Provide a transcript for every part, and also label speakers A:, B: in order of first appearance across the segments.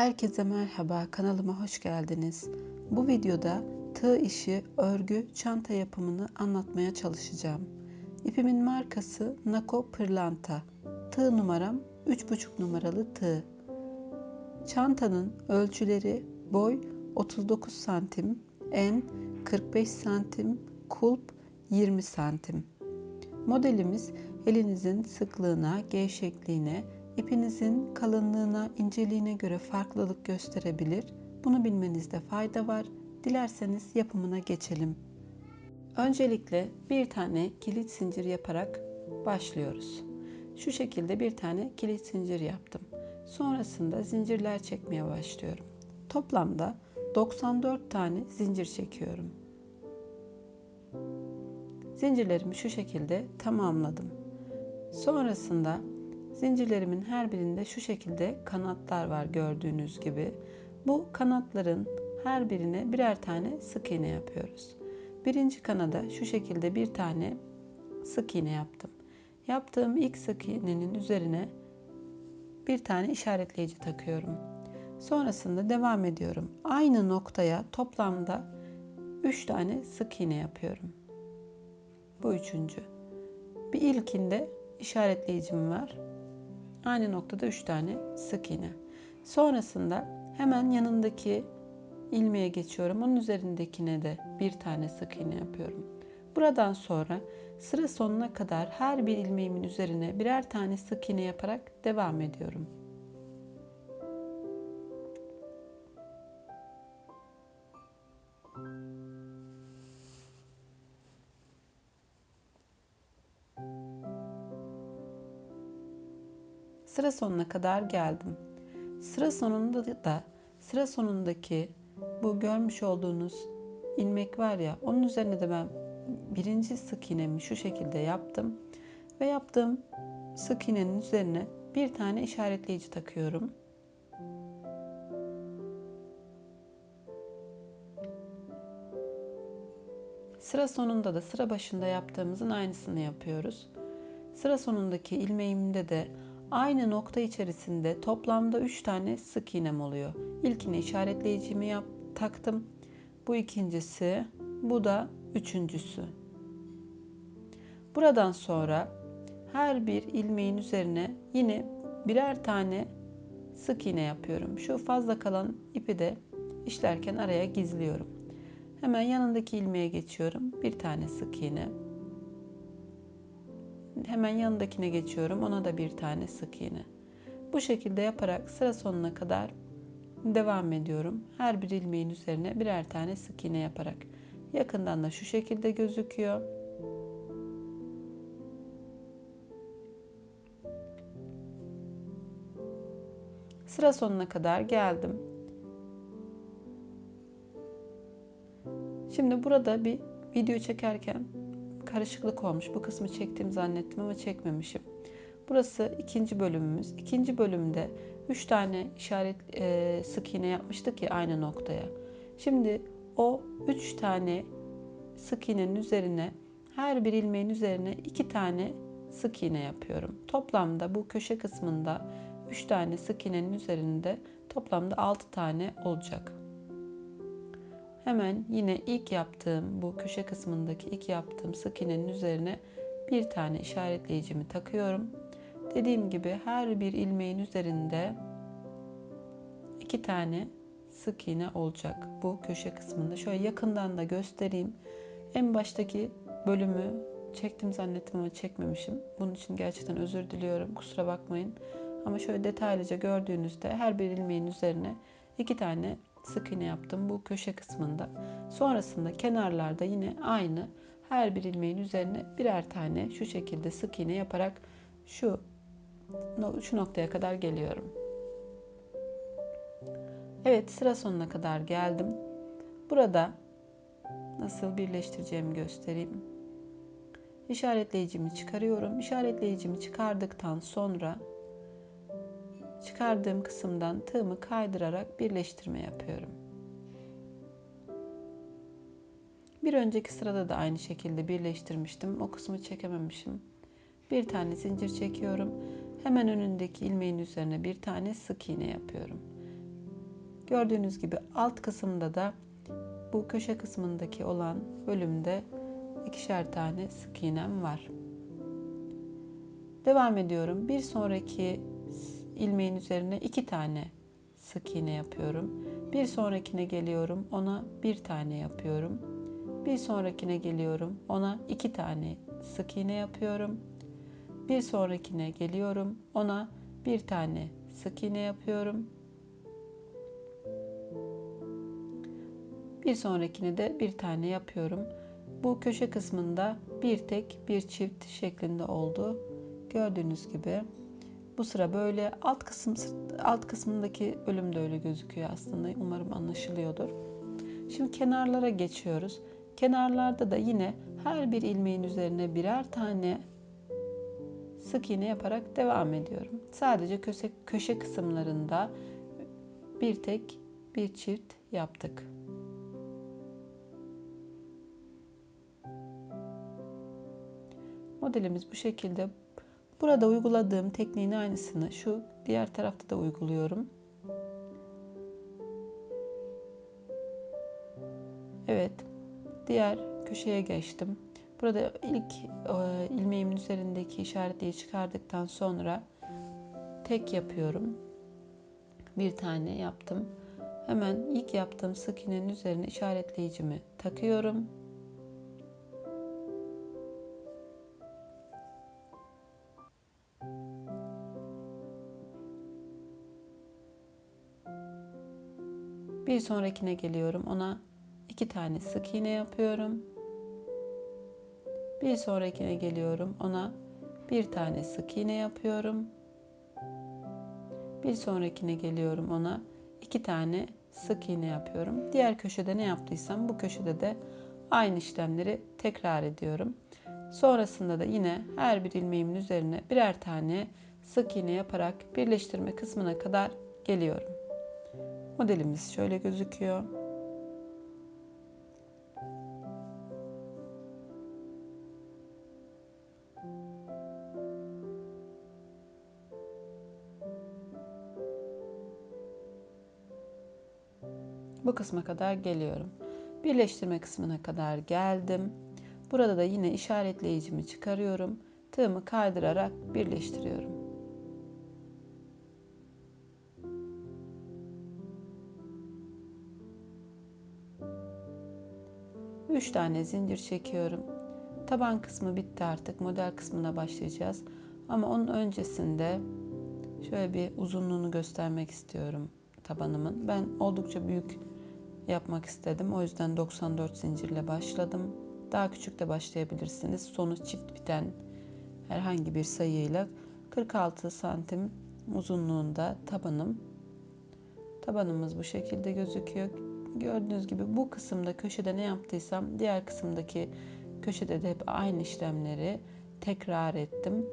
A: Herkese merhaba, kanalıma hoş geldiniz. Bu videoda tığ işi, örgü, çanta yapımını anlatmaya çalışacağım. İpimin markası Nako Pırlanta. Tığ numaram 3,5 numaralı tığ. Çantanın ölçüleri boy 39 santim, en 45 santim, kulp 20 santim. Modelimiz elinizin sıklığına, gevşekliğine, ipinizin kalınlığına, inceliğine göre farklılık gösterebilir. Bunu bilmenizde fayda var. Dilerseniz yapımına geçelim. Öncelikle bir tane kilit zincir yaparak başlıyoruz. Şu şekilde bir tane kilit zincir yaptım. Sonrasında zincirler çekmeye başlıyorum. Toplamda 94 tane zincir çekiyorum. Zincirlerimi şu şekilde tamamladım. Sonrasında zincirlerimin her birinde şu şekilde kanatlar var gördüğünüz gibi. Bu kanatların her birine birer tane sık iğne yapıyoruz. Birinci kanada şu şekilde bir tane sık iğne yaptım. Yaptığım ilk sık iğnenin üzerine bir tane işaretleyici takıyorum. Sonrasında devam ediyorum. Aynı noktaya toplamda 3 tane sık iğne yapıyorum. Bu üçüncü. Bir ilkinde işaretleyicim var. Aynı noktada 3 tane sık iğne. Sonrasında hemen yanındaki ilmeğe geçiyorum. Onun üzerindekine de bir tane sık iğne yapıyorum. Buradan sonra sıra sonuna kadar her bir ilmeğimin üzerine birer tane sık iğne yaparak devam ediyorum. Sıra sonuna kadar geldim. Sıra sonunda da sıra sonundaki bu görmüş olduğunuz ilmek var ya onun üzerine de ben birinci sık iğnemi şu şekilde yaptım ve yaptığım sık iğnenin üzerine bir tane işaretleyici takıyorum. Sıra sonunda da sıra başında yaptığımızın aynısını yapıyoruz. Sıra sonundaki ilmeğimde de Aynı nokta içerisinde toplamda 3 tane sık iğnem oluyor. İlkine işaretleyicimi yap, taktım. Bu ikincisi, bu da üçüncüsü. Buradan sonra her bir ilmeğin üzerine yine birer tane sık iğne yapıyorum. Şu fazla kalan ipi de işlerken araya gizliyorum. Hemen yanındaki ilmeğe geçiyorum. Bir tane sık iğne. Hemen yanındakine geçiyorum. Ona da bir tane sık iğne. Bu şekilde yaparak sıra sonuna kadar devam ediyorum. Her bir ilmeğin üzerine birer tane sık iğne yaparak. Yakından da şu şekilde gözüküyor. Sıra sonuna kadar geldim. Şimdi burada bir video çekerken karışıklık olmuş. Bu kısmı çektiğim zannettim ama çekmemişim. Burası ikinci bölümümüz. İkinci bölümde 3 tane işaret e, sık iğne yapmıştık ya aynı noktaya. Şimdi o 3 tane sık iğnenin üzerine her bir ilmeğin üzerine 2 tane sık iğne yapıyorum. Toplamda bu köşe kısmında 3 tane sık iğnenin üzerinde toplamda 6 tane olacak. Hemen yine ilk yaptığım bu köşe kısmındaki ilk yaptığım sık iğnenin üzerine bir tane işaretleyicimi takıyorum. Dediğim gibi her bir ilmeğin üzerinde iki tane sık iğne olacak bu köşe kısmında. Şöyle yakından da göstereyim. En baştaki bölümü çektim zannettim ama çekmemişim. Bunun için gerçekten özür diliyorum. Kusura bakmayın. Ama şöyle detaylıca gördüğünüzde her bir ilmeğin üzerine iki tane sık iğne yaptım bu köşe kısmında. Sonrasında kenarlarda yine aynı her bir ilmeğin üzerine birer tane şu şekilde sık iğne yaparak şu şu noktaya kadar geliyorum. Evet sıra sonuna kadar geldim. Burada nasıl birleştireceğimi göstereyim. İşaretleyicimi çıkarıyorum. İşaretleyicimi çıkardıktan sonra çıkardığım kısımdan tığımı kaydırarak birleştirme yapıyorum. Bir önceki sırada da aynı şekilde birleştirmiştim. O kısmı çekememişim. Bir tane zincir çekiyorum. Hemen önündeki ilmeğin üzerine bir tane sık iğne yapıyorum. Gördüğünüz gibi alt kısımda da bu köşe kısmındaki olan bölümde ikişer tane sık iğnem var. Devam ediyorum. Bir sonraki ilmeğin üzerine iki tane sık iğne yapıyorum. Bir sonrakine geliyorum. Ona bir tane yapıyorum. Bir sonrakine geliyorum. Ona iki tane sık iğne yapıyorum. Bir sonrakine geliyorum. Ona bir tane sık iğne yapıyorum. Bir sonrakine de bir tane yapıyorum. Bu köşe kısmında bir tek bir çift şeklinde oldu. Gördüğünüz gibi bu sıra böyle alt kısım alt kısmındaki bölüm de öyle gözüküyor aslında. Umarım anlaşılıyordur. Şimdi kenarlara geçiyoruz. Kenarlarda da yine her bir ilmeğin üzerine birer tane sık iğne yaparak devam ediyorum. Sadece köşe, köşe kısımlarında bir tek bir çift yaptık. Modelimiz bu şekilde. Burada uyguladığım tekniğin aynısını şu diğer tarafta da uyguluyorum. Evet. Diğer köşeye geçtim. Burada ilk e, ilmeğimin üzerindeki işaretliği çıkardıktan sonra tek yapıyorum. Bir tane yaptım. Hemen ilk yaptığım sık iğnenin üzerine işaretleyicimi takıyorum. Bir sonrakine geliyorum. Ona iki tane sık iğne yapıyorum. Bir sonrakine geliyorum. Ona bir tane sık iğne yapıyorum. Bir sonrakine geliyorum. Ona iki tane sık iğne yapıyorum. Diğer köşede ne yaptıysam bu köşede de aynı işlemleri tekrar ediyorum. Sonrasında da yine her bir ilmeğimin üzerine birer tane sık iğne yaparak birleştirme kısmına kadar geliyorum. Modelimiz şöyle gözüküyor. Bu kısma kadar geliyorum. Birleştirme kısmına kadar geldim. Burada da yine işaretleyicimi çıkarıyorum. Tığımı kaydırarak birleştiriyorum. 3 tane zincir çekiyorum. Taban kısmı bitti artık. Model kısmına başlayacağız. Ama onun öncesinde şöyle bir uzunluğunu göstermek istiyorum tabanımın. Ben oldukça büyük yapmak istedim. O yüzden 94 zincirle başladım. Daha küçük de başlayabilirsiniz. Sonu çift biten herhangi bir sayıyla 46 santim uzunluğunda tabanım. Tabanımız bu şekilde gözüküyor. Gördüğünüz gibi bu kısımda köşede ne yaptıysam diğer kısımdaki köşede de hep aynı işlemleri tekrar ettim.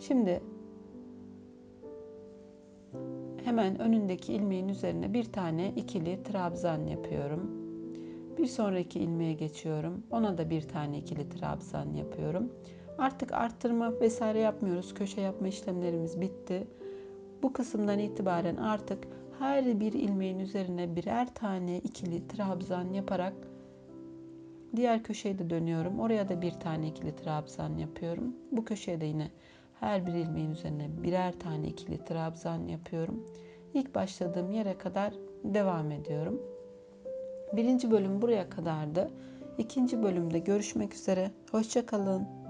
A: Şimdi hemen önündeki ilmeğin üzerine bir tane ikili trabzan yapıyorum. Bir sonraki ilmeğe geçiyorum. Ona da bir tane ikili trabzan yapıyorum. Artık arttırma vesaire yapmıyoruz. Köşe yapma işlemlerimiz bitti. Bu kısımdan itibaren artık her bir ilmeğin üzerine birer tane ikili trabzan yaparak diğer köşeye de dönüyorum. Oraya da bir tane ikili trabzan yapıyorum. Bu köşeye de yine her bir ilmeğin üzerine birer tane ikili trabzan yapıyorum. İlk başladığım yere kadar devam ediyorum. Birinci bölüm buraya kadardı. İkinci bölümde görüşmek üzere. Hoşçakalın.